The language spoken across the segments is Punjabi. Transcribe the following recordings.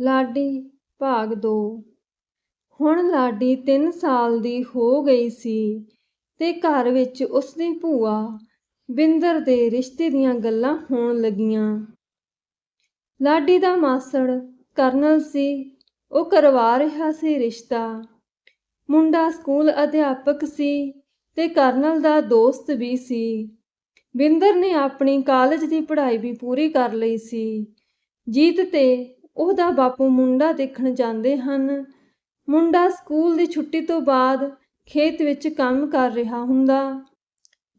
ਲਾਡੀ ਭਾਗ 2 ਹੁਣ ਲਾਡੀ 3 ਸਾਲ ਦੀ ਹੋ ਗਈ ਸੀ ਤੇ ਘਰ ਵਿੱਚ ਉਸਦੀ ਭੂਆ ਬਿੰਦਰ ਦੇ ਰਿਸ਼ਤੇ ਦੀਆਂ ਗੱਲਾਂ ਹੋਣ ਲੱਗੀਆਂ। ਲਾਡੀ ਦਾ ਮਾਸੜ ਕਰਨਲ ਸੀ, ਉਹ ਕਰਵਾ ਰਿਹਾ ਸੀ ਰਿਸ਼ਤਾ। ਮੁੰਡਾ ਸਕੂਲ ਅਧਿਆਪਕ ਸੀ ਤੇ ਕਰਨਲ ਦਾ ਦੋਸਤ ਵੀ ਸੀ। ਬਿੰਦਰ ਨੇ ਆਪਣੀ ਕਾਲਜ ਦੀ ਪੜ੍ਹਾਈ ਵੀ ਪੂਰੀ ਕਰ ਲਈ ਸੀ। ਜੀਤ ਤੇ ਉਹਦਾ ਬਾਪੂ ਮੁੰਡਾ ਦੇਖਣ ਜਾਂਦੇ ਹਨ। ਮੁੰਡਾ ਸਕੂਲ ਦੀ ਛੁੱਟੀ ਤੋਂ ਬਾਅਦ ਖੇਤ ਵਿੱਚ ਕੰਮ ਕਰ ਰਿਹਾ ਹੁੰਦਾ।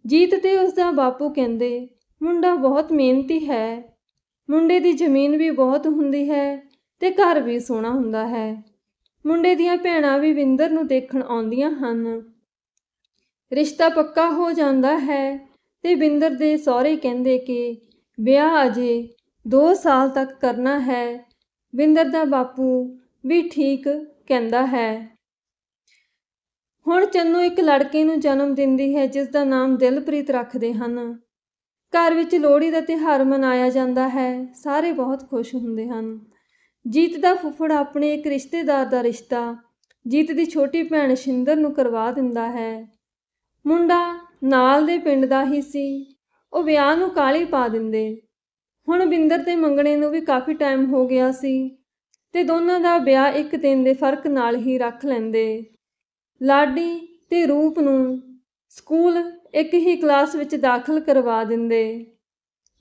ਜੀਤ ਤੇ ਉਸਦਾ ਬਾਪੂ ਕਹਿੰਦੇ, ਮੁੰਡਾ ਬਹੁਤ ਮਿਹਨਤੀ ਹੈ। ਮੁੰਡੇ ਦੀ ਜ਼ਮੀਨ ਵੀ ਬਹੁਤ ਹੁੰਦੀ ਹੈ ਤੇ ਘਰ ਵੀ ਸੋਹਣਾ ਹੁੰਦਾ ਹੈ। ਮੁੰਡੇ ਦੀਆਂ ਭੈਣਾਂ ਵੀ ਵਿੰਦਰ ਨੂੰ ਦੇਖਣ ਆਉਂਦੀਆਂ ਹਨ। ਰਿਸ਼ਤਾ ਪੱਕਾ ਹੋ ਜਾਂਦਾ ਹੈ ਤੇ ਬਿੰਦਰ ਦੇ ਸਹੁਰੇ ਕਹਿੰਦੇ ਕਿ, ਵਿਆਹ ਅਜੇ 2 ਸਾਲ ਤੱਕ ਕਰਨਾ ਹੈ। ਬਿੰਦਰ ਦਾ ਬਾਪੂ ਵੀ ਠੀਕ ਕਹਿੰਦਾ ਹੈ। ਹੁਣ ਚੰਨੂ ਇੱਕ ਲੜਕੇ ਨੂੰ ਜਨਮ ਦਿੰਦੀ ਹੈ, ਜਿਸ ਦਾ ਨਾਮ ਦਿਲਪ੍ਰੀਤ ਰੱਖਦੇ ਹਨ। ਘਰ ਵਿੱਚ ਲੋਹੜੀ ਦਾ ਤਿਉਹਾਰ ਮਨਾਇਆ ਜਾਂਦਾ ਹੈ। ਸਾਰੇ ਬਹੁਤ ਖੁਸ਼ ਹੁੰਦੇ ਹਨ। ਜੀਤ ਦਾ ਫੁੱਫੜ ਆਪਣੇ ਇੱਕ ਰਿਸ਼ਤੇਦਾਰ ਦਾ ਰਿਸ਼ਤਾ ਜੀਤ ਦੀ ਛੋਟੀ ਭੈਣ ਸ਼ਿੰਦਰ ਨੂੰ ਕਰਵਾ ਦਿੰਦਾ ਹੈ। ਮੁੰਡਾ ਨਾਲ ਦੇ ਪਿੰਡ ਦਾ ਹੀ ਸੀ। ਉਹ ਵਿਆਹ ਨੂੰ ਕਾਲੀ ਪਾ ਦਿੰਦੇ। ਹੁਣ ਬਿੰਦਰ ਤੇ ਮੰਗਣੇ ਨੂੰ ਵੀ ਕਾਫੀ ਟਾਈਮ ਹੋ ਗਿਆ ਸੀ ਤੇ ਦੋਨਾਂ ਦਾ ਵਿਆਹ ਇੱਕ ਦਿਨ ਦੇ ਫ਼ਰਕ ਨਾਲ ਹੀ ਰੱਖ ਲੈਂਦੇ। ਲਾਡੀ ਤੇ ਰੂਪ ਨੂੰ ਸਕੂਲ ਇੱਕ ਹੀ ਕਲਾਸ ਵਿੱਚ ਦਾਖਲ ਕਰਵਾ ਦਿੰਦੇ।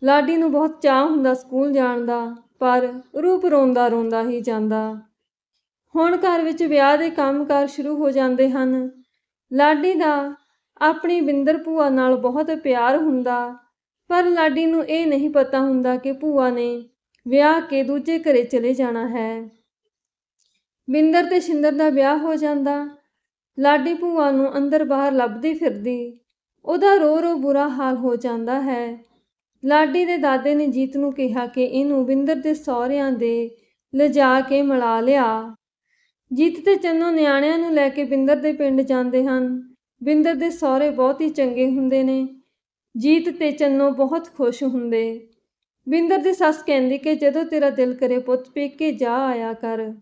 ਲਾਡੀ ਨੂੰ ਬਹੁਤ ਚਾਹ ਹੁੰਦਾ ਸਕੂਲ ਜਾਣ ਦਾ, ਪਰ ਰੂਪ ਰੋਂਦਾ ਰੋਂਦਾ ਹੀ ਜਾਂਦਾ। ਹੁਣ ਘਰ ਵਿੱਚ ਵਿਆਹ ਦੇ ਕੰਮਕਾਰ ਸ਼ੁਰੂ ਹੋ ਜਾਂਦੇ ਹਨ। ਲਾਡੀ ਦਾ ਆਪਣੀ ਬਿੰਦਰ ਭੂਆ ਨਾਲ ਬਹੁਤ ਪਿਆਰ ਹੁੰਦਾ ਪਰ ਲਾਡੀ ਨੂੰ ਇਹ ਨਹੀਂ ਪਤਾ ਹੁੰਦਾ ਕਿ ਭੂਆ ਨੇ ਵਿਆਹ ਕੇ ਦੂਜੇ ਘਰੇ ਚਲੇ ਜਾਣਾ ਹੈ। ਬਿੰਦਰ ਤੇ ਸ਼ਿੰਦਰ ਦਾ ਵਿਆਹ ਹੋ ਜਾਂਦਾ। ਲਾਡੀ ਭੂਆ ਨੂੰ ਅੰਦਰ ਬਾਹਰ ਲੱਭਦੀ ਫਿਰਦੀ। ਉਹਦਾ ਰੋ ਰੋ ਬੁਰਾ ਹਾਲ ਹੋ ਜਾਂਦਾ ਹੈ। ਲਾਡੀ ਦੇ ਦਾਦੇ ਨੇ ਜੀਤ ਨੂੰ ਕਿਹਾ ਕਿ ਇਹਨੂੰ ਬਿੰਦਰ ਦੇ ਸਹੁਰਿਆਂ ਦੇ ਲਿਜਾ ਕੇ ਮਿਲਾ ਲਿਆ। ਜੀਤ ਤੇ ਚੰਨੋ ਨਿਆਣਿਆਂ ਨੂੰ ਲੈ ਕੇ ਬਿੰਦਰ ਦੇ ਪਿੰਡ ਜਾਂਦੇ ਹਨ। ਬਿੰਦਰ ਦੇ ਸਹੁਰੇ ਬਹੁਤ ਹੀ ਚੰਗੇ ਹੁੰਦੇ ਨੇ। ਜੀਤ ਤੇ ਚੰਨੋ ਬਹੁਤ ਖੁਸ਼ ਹੁੰਦੇ। ਬਿੰਦਰ ਦੀ ਸੱਸ ਕਹਿੰਦੀ ਕਿ ਜਦੋਂ ਤੇਰਾ ਦਿਲ ਕਰੇ ਪੁੱਤ, ਪੇਕੇ ਜਾ ਆਇਆ ਕਰ।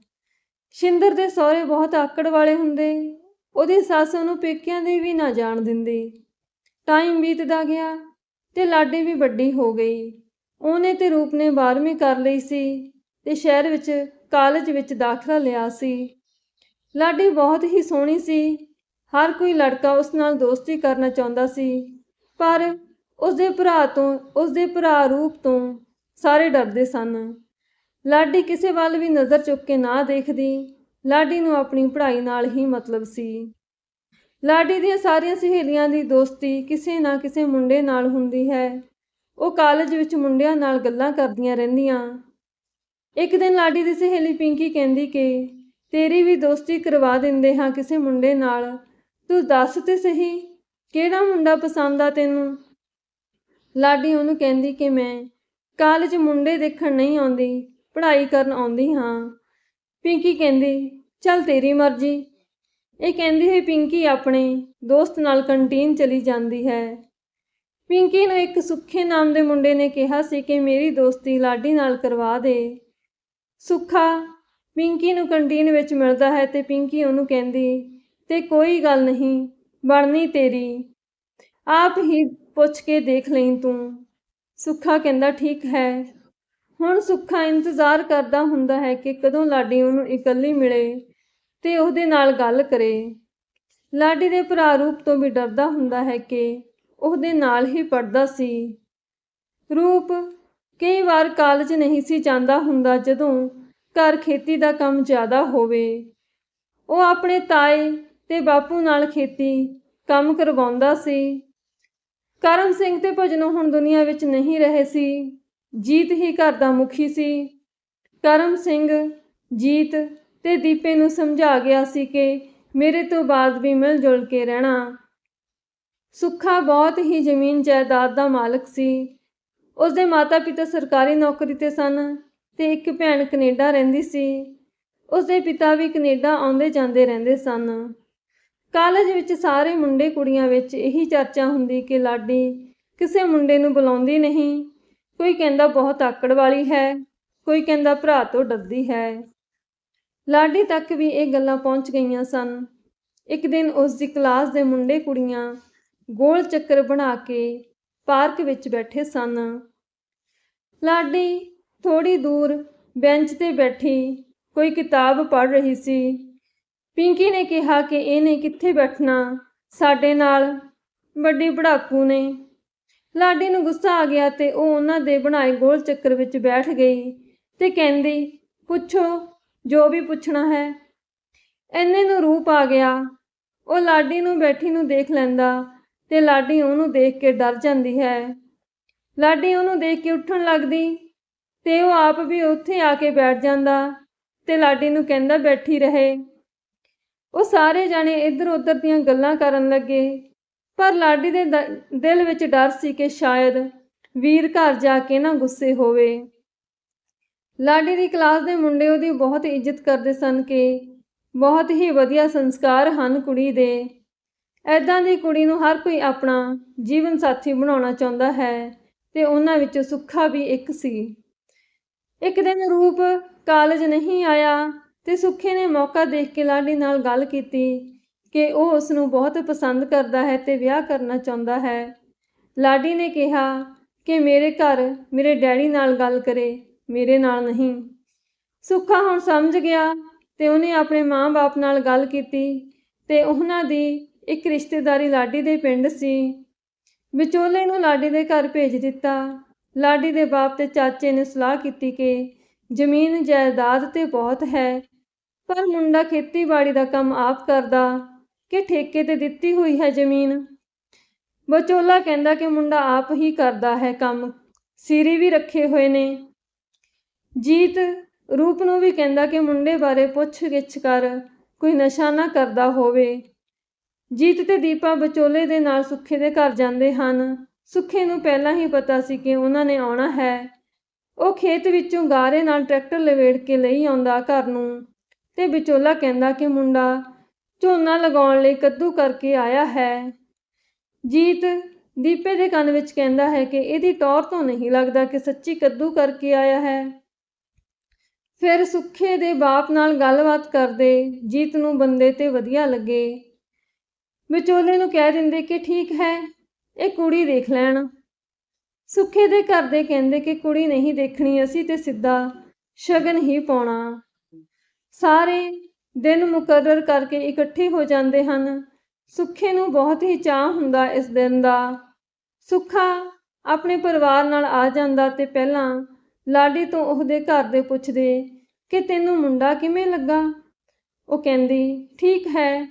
ਸ਼ਿੰਦਰ ਦੇ ਸਹੁਰੇ ਬਹੁਤ ਆਕੜ ਵਾਲੇ ਹੁੰਦੇ। ਉਹਦੀ ਸੱਸ ਉਹਨੂੰ ਪੇਕਿਆਂ ਦੇ ਵੀ ਨਾ ਜਾਣ ਦਿੰਦੀ। ਟਾਈਮ ਬੀਤਦਾ ਗਿਆ ਤੇ ਲਾਡੀ ਵੀ ਵੱਡੀ ਹੋ ਗਈ। ਉਹਨੇ ਤੇ ਰੂਪ ਨੇ 12ਵੀਂ ਕਰ ਲਈ ਸੀ ਤੇ ਸ਼ਹਿਰ ਵਿੱਚ ਕਾਲਜ ਵਿੱਚ ਦਾਖਲਾ ਲਿਆ ਸੀ। ਲਾਡੀ ਬਹੁਤ ਹੀ ਸੋਹਣੀ ਸੀ। ਹਰ ਕੋਈ ਲੜਕਾ ਉਸ ਨਾਲ ਦੋਸਤੀ ਕਰਨਾ ਚਾਹੁੰਦਾ ਸੀ। ਪਰ ਉਸਦੇ ਭਰਾ ਤੋਂ, ਉਸਦੇ ਭਰਾ ਰੂਪ ਤੋਂ ਸਾਰੇ ਡਰਦੇ ਸਨ। ਲਾਡੀ ਕਿਸੇ ਵੱਲ ਵੀ ਨਜ਼ਰ ਚੁੱਕ ਕੇ ਨਾ ਦੇਖਦੀ, ਲਾਡੀ ਨੂੰ ਆਪਣੀ ਪੜ੍ਹਾਈ ਨਾਲ ਹੀ ਮਤਲਬ ਸੀ। ਲਾਡੀ ਦੀਆਂ ਸਾਰੀਆਂ ਸਹੇਲੀਆਂ ਦੀ ਦੋਸਤੀ ਕਿਸੇ ਨਾ ਕਿਸੇ ਮੁੰਡੇ ਨਾਲ ਹੁੰਦੀ ਹੈ। ਉਹ ਕਾਲਜ ਵਿੱਚ ਮੁੰਡਿਆਂ ਨਾਲ ਗੱਲਾਂ ਕਰਦੀਆਂ ਰਹਿੰਦੀਆਂ। ਇੱਕ ਦਿਨ ਲਾਡੀ ਦੀ ਸਹੇਲੀ ਪਿੰਕੀ ਕਹਿੰਦੀ ਕਿ, ਤੇਰੀ ਵੀ ਦੋਸਤੀ ਕਰਵਾ ਦਿੰਦੇ ਹਾਂ ਕਿਸੇ ਮੁੰਡੇ ਨਾਲ। ਤੂੰ ਦੱਸ ਤੇ ਸਹੀ ਕਿਹੜਾ ਮੁੰਡਾ ਪਸੰਦ ਆ ਤੈਨੂੰ? ਲਾਡੀ ਉਹਨੂੰ ਕਹਿੰਦੀ ਕਿ ਮੈਂ ਕਾਲਜ ਮੁੰਡੇ ਦੇਖਣ ਨਹੀਂ ਆਉਂਦੀ, ਪੜ੍ਹਾਈ ਕਰਨ ਆਉਂਦੀ ਹਾਂ। ਪਿੰਕੀ ਕਹਿੰਦੀ, ਚੱਲ ਤੇਰੀ ਮਰਜ਼ੀ। ਇਹ ਕਹਿੰਦੀ ਹੋਈ ਪਿੰਕੀ ਆਪਣੇ ਦੋਸਤ ਨਾਲ ਕੰਟੀਨ ਚਲੀ ਜਾਂਦੀ ਹੈ। ਪਿੰਕੀ ਨੂੰ ਇੱਕ ਸੁੱਖੇ ਨਾਮ ਦੇ ਮੁੰਡੇ ਨੇ ਕਿਹਾ ਸੀ ਕਿ ਮੇਰੀ ਦੋਸਤੀ ਲਾਡੀ ਨਾਲ ਕਰਵਾ ਦੇ। ਸੁੱਖਾ, ਪਿੰਕੀ ਨੂੰ ਕੰਟੀਨ ਵਿੱਚ ਮਿਲਦਾ ਹੈ ਤੇ ਪਿੰਕੀ ਉਹਨੂੰ ਕਹਿੰਦੀ, ਤੇ ਕੋਈ ਗੱਲ ਨਹੀਂ ਬਣਨੀ ਤੇਰੀ। ਆਪ ਹੀ ਪੁੱਛ ਕੇ ਦੇਖ ਲਈ ਤੂੰ। ਸੁੱਖਾ ਕਹਿੰਦਾ, ਠੀਕ ਹੈ। ਹੁਣ ਸੁੱਖਾ ਇੰਤਜ਼ਾਰ ਕਰਦਾ ਹੁੰਦਾ ਹੈ ਕਿ ਕਦੋਂ ਲਾਡੀ ਉਹਨੂੰ ਇਕੱਲੀ ਮਿਲੇ ਤੇ ਉਹਦੇ ਨਾਲ ਗੱਲ ਕਰੇ। ਲਾਡੀ ਦੇ ਭਰਾ ਰੂਪ ਤੋਂ ਵੀ ਡਰਦਾ ਹੁੰਦਾ ਹੈ ਕਿ ਉਹਦੇ ਨਾਲ ਹੀ ਪੜਦਾ ਸੀ। ਰੂਪ ਕਈ ਵਾਰ ਕਾਲਜ ਨਹੀਂ ਸੀ ਜਾਂਦਾ ਹੁੰਦਾ ਜਦੋਂ ਘਰ ਖੇਤੀ ਦਾ ਕੰਮ ਜ਼ਿਆਦਾ ਹੋਵੇ। ਉਹ ਆਪਣੇ ਤਾਏ ਤੇ ਬਾਪੂ ਨਾਲ ਖੇਤੀ, ਕੰਮ ਕਰਵਾਉਂਦਾ ਸੀ। ਕਰਮ ਸਿੰਘ ਤੇ ਭਜਨੋਂ ਹੁਣ ਦੁਨੀਆ ਵਿੱਚ ਨਹੀਂ ਰਹੇ ਸੀ। ਜੀਤ ਹੀ ਘਰ ਦਾ ਮੁਖੀ ਸੀ। ਕਰਮ ਸਿੰਘ, ਜੀਤ ਤੇ ਦੀਪੇ ਨੂੰ ਸਮਝਾ ਗਿਆ ਸੀ ਕਿ ਮੇਰੇ ਤੋਂ ਬਾਅਦ ਵੀ ਮਿਲ ਜੁਲ ਕੇ ਰਹਿਣਾ। ਸੁੱਖਾ ਬਹੁਤ ਹੀ ਜ਼ਮੀਨ ਜਾਇਦਾਦ ਦਾ ਮਾਲਕ ਸੀ। ਉਸਦੇ ਮਾਤਾ-ਪਿਤਾ ਸਰਕਾਰੀ ਨੌਕਰੀ ਤੇ ਸਨ ਤੇ ਇੱਕ ਭੈਣ ਕੈਨੇਡਾ ਰਹਿੰਦੀ ਸੀ। ਉਸਦੇ ਪਿਤਾ ਵੀ ਕੈਨੇਡਾ ਆਉਂਦੇ ਜਾਂਦੇ ਰਹਿੰਦੇ ਸਨ। ਕਾਲਜ ਵਿੱਚ ਸਾਰੇ ਮੁੰਡੇ ਕੁੜੀਆਂ ਵਿੱਚ ਇਹੀ ਚਰਚਾ ਹੁੰਦੀ ਕਿ ਲਾਡੀ ਕਿਸੇ ਮੁੰਡੇ ਨੂੰ ਬੁਲਾਉਂਦੀ ਨਹੀਂ। ਕੋਈ ਕਹਿੰਦਾ ਬਹੁਤ ਆਕੜ ਵਾਲੀ ਹੈ, ਕੋਈ ਕਹਿੰਦਾ ਭਰਾ ਤੋਂ ਡਰਦੀ ਹੈ। ਲਾਡੀ ਤੱਕ ਵੀ ਇਹ ਗੱਲਾਂ ਪਹੁੰਚ ਗਈਆਂ ਸਨ। ਇੱਕ ਦਿਨ ਉਸ ਦੀ ਕਲਾਸ ਦੇ ਮੁੰਡੇ ਕੁੜੀਆਂ ਗੋਲ ਚੱਕਰ ਬਣਾ ਕੇ ਪਾਰਕ ਵਿੱਚ ਬੈਠੇ ਸਨ। ਲਾਡੀ ਥੋੜੀ ਦੂਰ ਬੈਂਚ ਤੇ ਬੈਠੀ ਕੋਈ ਕਿਤਾਬ ਪੜ੍ਹ ਰਹੀ ਸੀ। ਪਿੰਕੀ ਨੇ ਕਿਹਾ ਕਿ ਇਹਨੇ ਕਿੱਥੇ ਬੈਠਣਾ? ਸਾਡੇ ਨਾਲ ਵੱਡੀ ਪੜਾਕੂ ਨੇ। ਲਾਡੀ ਨੂੰ ਗੁੱਸਾ ਆ ਗਿਆ ਤੇ ਉਹ ਉਹਨਾਂ ਦੇ ਬਣਾਏ ਗੋਲ ਚੱਕਰ ਵਿੱਚ ਬੈਠ ਗਈ ਤੇ ਕਹਿੰਦੀ, ਪੁੱਛੋ, ਜੋ ਵੀ ਪੁੱਛਣਾ ਹੈ। ਐਨੇ ਨੂੰ ਰੂਪ ਆ ਗਿਆ। ਉਹ ਲਾਡੀ ਨੂੰ ਬੈਠੀ ਨੂੰ ਦੇਖ ਲੈਂਦਾ ਤੇ ਲਾਡੀ ਉਹਨੂੰ ਦੇਖ ਕੇ ਡਰ ਜਾਂਦੀ ਹੈ। ਲਾਡੀ ਉਹਨੂੰ ਦੇਖ ਕੇ ਉੱਠਣ ਲੱਗਦੀ ਤੇ ਉਹ ਆਪ ਵੀ ਉੱਥੇ ਆ ਕੇ ਬੈਠ ਜਾਂਦਾ ਤੇ ਲਾਡੀ ਨੂੰ ਕਹਿੰਦਾ, ਬੈਠੀ ਰਹੇ। ਉਹ ਸਾਰੇ ਜਾਣੇ ਇੱਧਰ ਉੱਧਰ ਦੀਆਂ ਗੱਲਾਂ ਕਰਨ ਲੱਗੇ। ਪਰ ਲਾਡੀ ਦੇ ਦਿਲ ਵਿੱਚ ਡਰ ਸੀ ਕਿ ਸ਼ਾਇਦ ਵੀਰ ਘਰ ਜਾ ਕੇ ਨਾ ਗੁੱਸੇ ਹੋਵੇ। ਲਾਡੀ ਦੀ ਕਲਾਸ ਦੇ ਮੁੰਡੇ ਉਹਦੀ ਬਹੁਤ ਇੱਜ਼ਤ ਕਰਦੇ ਸਨ ਕਿ ਬਹੁਤ ਹੀ ਵਧੀਆ ਸੰਸਕਾਰ ਹਨ ਕੁੜੀ ਦੇ। ਐਦਾਂ ਦੀ ਕੁੜੀ ਨੂੰ ਹਰ ਕੋਈ ਆਪਣਾ ਜੀਵਨ ਸਾਥੀ ਬਣਾਉਣਾ ਚਾਹੁੰਦਾ ਹੈ ਤੇ ਉਹਨਾਂ ਵਿੱਚੋਂ ਸੁੱਖਾ ਵੀ ਇੱਕ ਸੀ। ਇੱਕ ਦਿਨ ਰੂਪ ਕਾਲਜ ਨਹੀਂ ਆਇਆ ਤੇ ਸੁੱਖੇ ਨੇ ਮੌਕਾ ਦੇਖ ਕੇ ਲਾਡੀ ਨਾਲ ਗੱਲ ਕੀਤੀ ਕਿ ਉਹ ਉਸ ਨੂੰ ਬਹੁਤ ਪਸੰਦ ਕਰਦਾ ਹੈ ਤੇ ਵਿਆਹ ਕਰਨਾ ਚਾਹੁੰਦਾ ਹੈ। ਲਾਡੀ ਨੇ ਕਿਹਾ ਕਿ ਮੇਰੇ ਘਰ ਮੇਰੇ ਡੈਡੀ ਨਾਲ ਗੱਲ ਕਰੇ, ਮੇਰੇ ਨਾਲ ਨਹੀਂ। ਸੁੱਖਾ ਹੁਣ ਸਮਝ ਗਿਆ ਤੇ ਉਹਨੇ ਆਪਣੇ ਮਾਂ-ਬਾਪ ਨਾਲ ਗੱਲ ਕੀਤੀ ਤੇ ਉਹਨਾਂ ਦੀ ਇੱਕ ਰਿਸ਼ਤੇਦਾਰੀ ਲਾਡੀ ਦੇ ਪਿੰਡ ਸੀ। ਵਿਚੋਲੇ ਨੂੰ ਲਾਡੀ ਦੇ ਘਰ ਭੇਜ ਦਿੱਤਾ। ਲਾਡੀ ਦੇ ਬਾਪ ਤੇ ਚਾਚੇ ਨੇ ਸਲਾਹ ਕੀਤੀ ਕਿ ਜ਼ਮੀਨ ਜਾਇਦਾਦ ਤੇ ਬਹੁਤ ਹੈ। ਪਰ ਮੁੰਡਾ ਖੇਤੀਬਾੜੀ ਦਾ ਕੰਮ ਆਪ ਕਰਦਾ ਕਿ ਠੇਕੇ ਤੇ ਦਿੱਤੀ ਹੋਈ ਹੈ ਜ਼ਮੀਨ। ਵਿਚੋਲਾ ਕਹਿੰਦਾ ਕਿ ਮੁੰਡਾ ਆਪ ਹੀ ਕਰਦਾ ਹੈ ਕੰਮ। ਸੀਰੀ ਵੀ ਰੱਖੇ ਹੋਏ ਨੇ। ਜੀਤ ਰੂਪ ਨੂੰ ਵੀ ਕਹਿੰਦਾ ਕਿ ਮੁੰਡੇ ਬਾਰੇ ਪੁੱਛ ਗਿੱਛ ਕਰ, ਕੋਈ ਨਸ਼ਾ ਨਾ ਕਰਦਾ ਹੋਵੇ। ਜੀਤ ਤੇ ਦੀਪਾ ਵਿਚੋਲੇ ਦੇ ਨਾਲ ਸੁੱਖੇ ਦੇ ਘਰ ਜਾਂਦੇ ਹਨ। ਸੁੱਖੇ ਨੂੰ ਪਹਿਲਾਂ ਹੀ ਪਤਾ ਸੀ ਕਿ ਉਹਨਾਂ ਨੇ ਆਉਣਾ ਹੈ। ਉਹ ਖੇਤ ਵਿੱਚੋਂ ਗਾਰੇ ਨਾਲ ਟਰੈਕਟਰ ਲਵੇੜ ਕੇ ਲਈ ਆਉਂਦਾ ਘਰ ਨੂੰ। ਤੇ ਵਿਚੋਲਾ ਕਹਿੰਦਾ ਕਿ ਮੁੰਡਾ ਝੋਨਾ ਲਗਾਉਣ ਲਈ ਕੱਦੂ ਕਰਕੇ ਆਇਆ ਹੈ। ਜੀਤ ਦੀਪੇ ਦੇ ਕੰਨ ਵਿੱਚ ਕਹਿੰਦਾ ਹੈ ਕਿ ਇਹਦੀ ਟੌਰ ਤੋਂ ਨਹੀਂ ਲੱਗਦਾ ਕਿ ਸੱਚੀ ਕੱਦੂ ਕਰਕੇ ਆਇਆ ਹੈ। ਫਿਰ ਸੁੱਖੇ ਦੇ ਬਾਪ ਨਾਲ ਗੱਲਬਾਤ ਕਰਦੇ ਜੀਤ ਨੂੰ ਬੰਦੇ ਤੇ ਵਧੀਆ ਲੱਗੇ। ਵਿਚੋਲੇ ਨੂੰ ਕਹਿ ਦਿੰਦੇ ਕਿ ਠੀਕ ਹੈ, ਇਹ ਕੁੜੀ ਦੇਖ ਲੈਣ। ਸੁੱਖੇ ਦੇ ਘਰ ਦੇ ਕਹਿੰਦੇ ਕਿ ਕੁੜੀ ਨਹੀਂ ਦੇਖਣੀ, ਅਸੀਂ ਤੇ ਸਿੱਧਾ ਸ਼ਗਨ ਹੀ ਪਾਉਣਾ। ਸਾਰੇ ਦਿਨ ਮੁਕਰਰ ਕਰਕੇ ਇਕੱਠੇ ਹੋ ਜਾਂਦੇ ਹਨ। ਸੁੱਖੇ ਨੂੰ ਬਹੁਤ ਹੀ ਚਾਹ ਹੁੰਦਾ ਇਸ ਦਿਨ ਦਾ। ਸੁੱਖਾ ਆਪਣੇ ਪਰਿਵਾਰ ਨਾਲ ਆ ਜਾਂਦਾ ਤੇ ਪਹਿਲਾਂ ਲਾਡੀ ਤੋਂ ਉਹਦੇ ਘਰ ਦੇ ਪੁੱਛਦੇ, ਕਿ ਤੈਨੂੰ ਮੁੰਡਾ ਕਿਵੇਂ ਲੱਗਾ? ਉਹ ਕਹਿੰਦੀ, ਠੀਕ ਹੈ।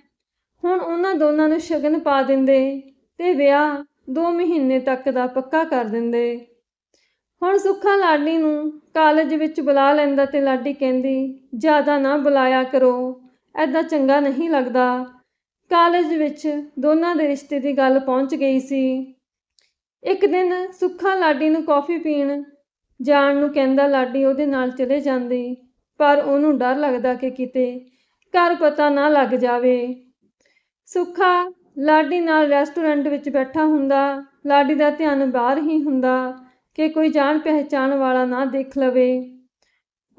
ਹੁਣ ਉਹਨਾਂ ਦੋਨਾਂ ਨੂੰ ਸ਼ਗਨ ਪਾ ਦਿੰਦੇ ਤੇ ਵਿਆਹ 2 ਮਹੀਨੇ ਤੱਕ ਦਾ ਪੱਕਾ ਕਰ ਦਿੰਦੇ। ਹੁਣ ਸੁੱਖਾ ਲਾਡੀ ਨੂੰ ਕਾਲਜ ਵਿੱਚ ਬੁਲਾ ਲੈਂਦਾ ਤੇ ਲਾਡੀ ਕਹਿੰਦੀ, ਜ਼ਿਆਦਾ ਨਾ ਬੁਲਾਇਆ ਕਰੋ ਐਦਾਂ ਚੰਗਾ ਨਹੀਂ ਲੱਗਦਾ। ਕਾਲਜ ਵਿੱਚ ਦੋਨਾਂ ਦੇ ਰਿਸ਼ਤੇ ਦੀ ਗੱਲ ਪਹੁੰਚ ਗਈ ਸੀ। ਇੱਕ ਦਿਨ ਸੁੱਖਾ ਲਾਡੀ ਨੂੰ ਕੌਫੀ ਪੀਣ ਜਾਣ ਨੂੰ ਕਹਿੰਦਾ ਲਾਡੀ ਉਹਦੇ ਨਾਲ ਚਲੇ ਜਾਂਦੀ, ਪਰ ਉਹਨੂੰ ਡਰ ਲੱਗਦਾ ਕਿ ਕਿਤੇ ਘਰ ਪਤਾ ਨਾ ਲੱਗ ਜਾਵੇ। ਸੁੱਖਾ ਲਾਡੀ ਨਾਲ ਰੈਸਟੋਰੈਂਟ ਵਿੱਚ ਬੈਠਾ ਹੁੰਦਾ, ਲਾਡੀ ਦਾ ਧਿਆਨ ਬਾਹਰ ਹੀ ਹੁੰਦਾ। ਕਿ ਕੋਈ ਜਾਣ ਪਹਿਚਾਣ ਵਾਲਾ ਨਾ ਦੇਖ ਲਵੇ।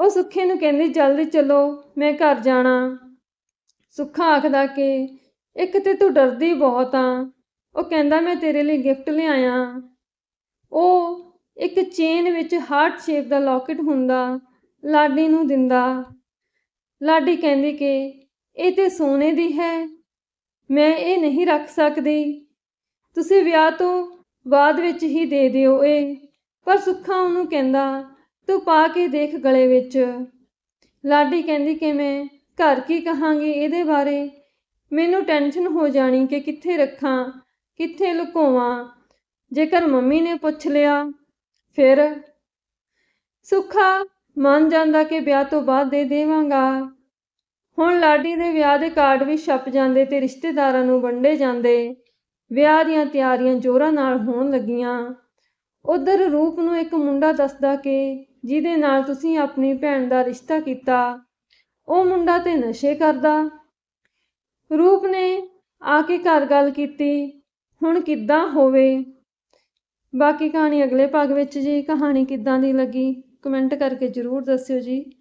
ਉਹ ਸੁੱਖੇ ਨੂੰ ਕਹਿੰਦੀ, ਜਲਦੀ ਚਲੋ, ਮੈਂ ਘਰ ਜਾਣਾ। ਸੁੱਖਾ ਆਖਦਾ ਕਿ, ਇੱਕ ਤੇ ਤੂੰ ਡਰਦੀ ਬਹੁਤ ਆ। ਉਹ ਕਹਿੰਦਾ, ਮੈਂ ਤੇਰੇ ਲਈ ਗਿਫਟ ਲਿਆਇਆ। ਉਹ ਇੱਕ ਚੇਨ ਵਿੱਚ ਹਾਰਟ ਸ਼ੇਪ ਦਾ ਲੌਕਟ ਹੁੰਦਾ, ਲਾਡੀ ਨੂੰ ਦਿੰਦਾ। ਲਾਡੀ ਕਹਿੰਦੀ ਕਿ, ਇਹ ਤੇ ਸੋਨੇ ਦੀ ਹੈ। ਮੈਂ ਇਹ ਨਹੀਂ ਰੱਖ ਸਕਦੀ। ਤੁਸੀਂ ਵਿਆਹ ਤੋਂ ਬਾਅਦ ਵਿੱਚ ਹੀ ਦੇ ਦਿਓ ਇਹ। ਪਰ ਸੁੱਖਾ ਉਹਨੂੰ ਕਹਿੰਦਾ, ਤੂੰ ਪਾ ਕੇ ਦੇਖ ਗਲੇ ਵਿੱਚ। ਲਾਡੀ ਕਹਿੰਦੀ ਕਿ ਮੈਂ ਘਰ ਕੀ ਕਹਾਂਗੀ ਇਹਦੇ ਬਾਰੇ? ਮੈਨੂੰ ਟੈਨਸ਼ਨ ਹੋ ਜਾਣੀ ਕਿ ਕਿੱਥੇ ਰੱਖਾਂ, ਕਿੱਥੇ ਲੁਕਾਵਾਂ? ਜੇਕਰ ਮੰਮੀ ਨੇ ਪੁੱਛ ਲਿਆ, ਫਿਰ? ਸੁੱਖਾ ਮੰਨ ਜਾਂਦਾ ਕਿ ਵਿਆਹ ਤੋਂ ਬਾਅਦ ਦੇ ਦੇਵਾਂਗਾ। ਹੁਣ ਲਾਡੀ ਦੇ ਵਿਆਹ ਦੇ ਕਾਰਡ ਵੀ ਛਪ ਜਾਂਦੇ ਤੇ ਰਿਸ਼ਤੇਦਾਰਾਂ ਨੂੰ ਵੰਡੇ ਜਾਂਦੇ। ਵਿਆਹ ਦੀਆਂ ਤਿਆਰੀਆਂ ਜ਼ੋਰਾਂ ਨਾਲ ਹੋਣ ਲੱਗੀਆਂ। ਉਧਰ ਰੂਪ ਨੂੰ ਇੱਕ ਮੁੰਡਾ ਦੱਸਦਾ ਕਿ ਜਿਹਦੇ ਨਾਲ ਤੁਸੀਂ ਆਪਣੀ ਭੈਣ ਦਾ ਰਿਸ਼ਤਾ ਕੀਤਾ, ਉਹ ਮੁੰਡਾ ਤੇ ਨਸ਼ੇ ਕਰਦਾ। ਰੂਪ ਨੇ ਆ ਕੇ ਘਰ ਗੱਲ ਕੀਤੀ, ਹੁਣ ਕਿੱਦਾਂ ਹੋਵੇ? ਬਾਕੀ ਕਹਾਣੀ ਅਗਲੇ ਭਾਗ ਵਿੱਚ ਜੀ, ਕਹਾਣੀ ਕਿੱਦਾਂ ਦੀ ਲੱਗੀ, ਕਮੈਂਟ ਕਰਕੇ ਜ਼ਰੂਰ ਦੱਸਿਓ ਜੀ।